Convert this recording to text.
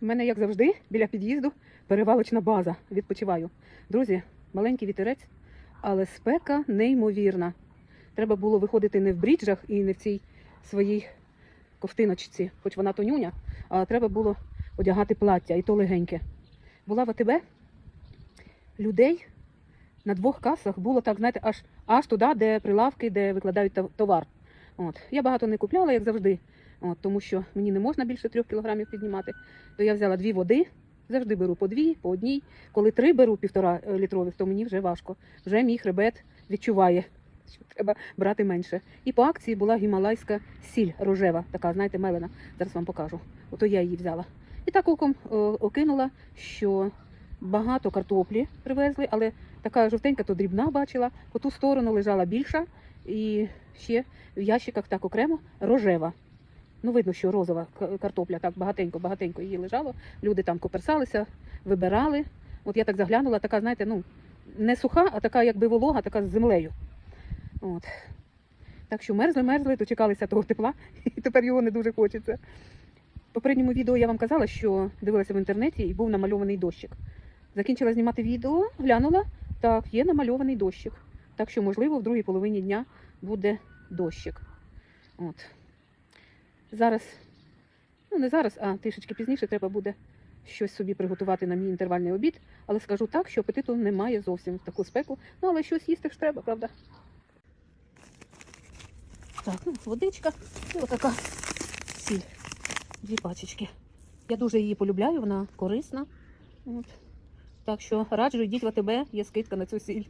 У мене, як завжди, біля під'їзду перевалочна база. Відпочиваю. Друзі, маленький вітерець, але спека неймовірна. Треба було виходити не в бріджах і не в цій своїй ковтиночці, хоч вона тонюня, а треба було одягати плаття, і то легеньке. Була в АТБ, людей на двох касах було так, знаєте, аж, аж туди, де прилавки, де викладають товар. От. Я багато не купляла, як завжди, от, тому що мені не можна більше трьох кілограмів піднімати. То я взяла дві води, завжди беру по дві, по одній. Коли три беру півтора е, літрових, то мені вже важко. Вже мій хребет відчуває, що треба брати менше. І по акції була гімалайська сіль рожева, така, знаєте, мелена. Зараз вам покажу. Ото я її взяла. І так оком окинула, що багато картоплі привезли, але така жовтенька, то дрібна бачила. По ту сторону лежала більша, і ще в ящиках так окремо рожева. Ну, видно, що розова картопля, так багатенько, багатенько її лежало. Люди там коперсалися, вибирали. От я так заглянула, така, знаєте, ну, не суха, а така якби волога, така з землею. От. Так що мерзли, мерзли, дочекалися того тепла, і тепер його не дуже хочеться. В попередньому відео я вам казала, що дивилася в інтернеті і був намальований дощик. Закінчила знімати відео, глянула, так, є намальований дощик. Так що, можливо, в другій половині дня буде дощик. От. Зараз, ну не зараз, а трішечки пізніше треба буде щось собі приготувати на мій інтервальний обід. Але скажу так, що апетиту немає зовсім в таку спеку. Ну, але щось їсти ж треба, правда? Так, ну, водичка і отака сіль. Дві пачечки. Я дуже її полюбляю, вона корисна. От. Так що раджу, йдіть в АТБ, є скидка на цю сіль.